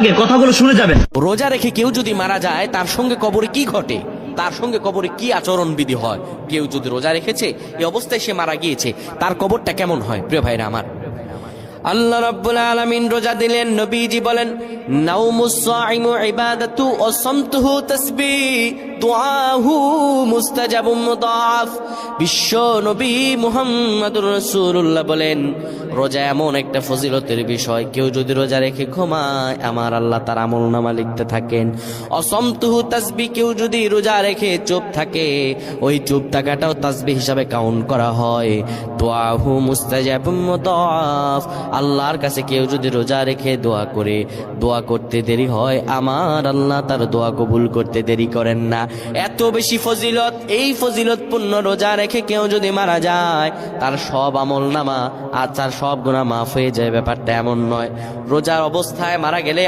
কথাগুলো শুনে যাবেন। রোজা রেখে কেউ যদি মারা যায়, তার সঙ্গে কবরে কি ঘটে? তার সঙ্গে কবরে কি আচরণ বিধি হয়? কেউ যদি রোজা রেখেছে, এই অবস্থায় সে মারা গিয়েছে, তার কবরটা কেমন হয়? প্রিয় ভাইরা আমার আল্লাহ রাব্বুল আলামিন রোজা দিলেন, নবীজি বলেন নাউমুস সাইমু ইবাদাতু ও সামতুহু তাসবিহ দুআহু মুদাফ বিশ্ব নবী মুহাম্মদুর রাসূলুল্লাহ বলেন, রোজা এমন একটা ফজিলতের বিষয়, কেউ যদি রোজা রেখে ঘুমায়, আমার আল্লাহ তার আমল নামা লিখতে থাকেন। অসমতুহু তাসবি, কেউ যদি রোজা রেখে চুপ থাকে, ওই চুপ থাকাটাও তাসবি হিসাবে কাউন্ট করা হয়। দোয়াহু মুস্তাজাবুম মুদাফ আল্লাহর কাছে কেউ যদি রোজা রেখে দোয়া করে, দোয়া করতে দেরি হয়, আমার আল্লাহ তার দোয়া কবুল করতে দেরি করেন না। এত বেশি ফজিলত, এই ফজিলত পূর্ণ রোজা রেখে কেউ যদি মারা যায়, তার সব আমল নামা আর তার সব গুণা মাফ হয়ে যায়, ব্যাপারটা এমন নয়। রোজার অবস্থায় মারা গেলে